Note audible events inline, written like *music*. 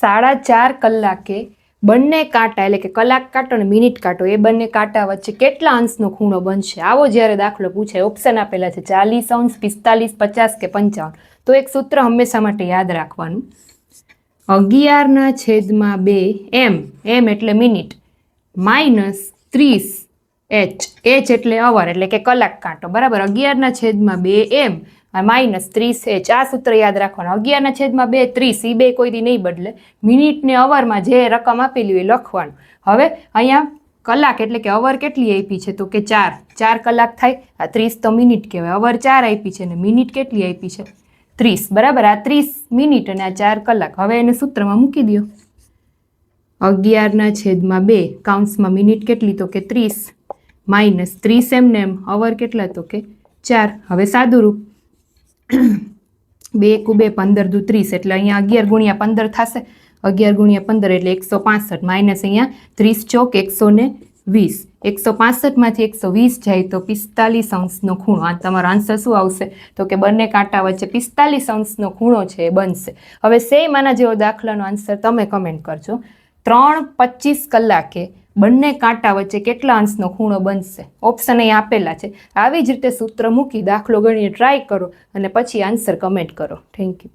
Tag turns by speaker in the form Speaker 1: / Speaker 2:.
Speaker 1: સાડા ચાર કલાકે બંને કાંટા, એટલે કે કલાક કાંટો અને મિનિટ કાંટો, એ બંને કાંટા વચ્ચે કેટલા અંશનો ખૂણો બનશે? આવો જ્યારે દાખલો પૂછાય ઓપ્શન આપેલા છે ચાલીસ અંશ, પિસ્તાલીસ, પચાસ કે પંચાવન. તો એક સૂત્ર હંમેશા માટે યાદ રાખવાનું. અગિયારના છેદમાં બે એમ એમ એટલે મિનિટ. માઇનસ ત્રીસ એચ એચ એટલે અવર, એટલે કે કલાક કાંટો. બરાબર? અગિયારના છેદમાં બે એમ માઇનસ ત્રીસ એચ આ સૂત્ર યાદ રાખવાનું. અગિયારના છેદમાં બે, ત્રીસ એ બે કોઈ દી નહીં બદલે. મિનિટને અવરમાં જે રકમ આપેલી હોય એ લખવાનું. હવે અહીંયા કલાક એટલે કે અવર કેટલી આપી છે તો કે ચાર. ચાર કલાક થાય, આ ત્રીસ તો મિનિટ કહેવાય. અવર ચાર આપી છે ને મિનિટ કેટલી આપી છે? ત્રીસ. બરાબર, આ ત્રીસ મિનિટ અને આ ચાર કલાક. હવે એને સૂત્રમાં મૂકી દો અગિયારના છેદમાં બે કાઉન્સમાં મિનિટ કેટલી તો કે ત્રીસ. માઇનસ ત્રીસ એમને એમ, અવર કેટલા તો કે ચાર. હવે સાદું રૂપ. *coughs* બે કુબે પંદર દુ ત્રીસ એટલે અહીંયા અગિયાર ગુણ્યા પંદર થશે. અગિયાર ગુણ્યા પંદર એટલે એકસો પાસઠ માઇનસ અહીંયા ત્રીસ ચોક એકસો ને વીસ. એકસો પાસઠમાંથી એકસો વીસ જાય તો પિસ્તાલીસ અંશનો ખૂણો. આ તમારો આન્સર શું આવશે? તો કે બંને કાંટા વચ્ચે પિસ્તાલીસ અંશનો ખૂણો છે એ બનશે. હવે સેમ આના જેવો દાખલાનો આન્સર તમે કમેન્ટ કરજો. ત્રણ પચીસ કલાકે બંને કાંટા વચ્ચે કેટલા અંશનો ખૂણો બનશે? ઓપ્શન અહીં આપેલા છે. આવી જ રીતે સૂત્ર મૂકી દાખલો ગણીને ટ્રાય કરો અને પછી આન્સર કમેન્ટ કરો. Thank you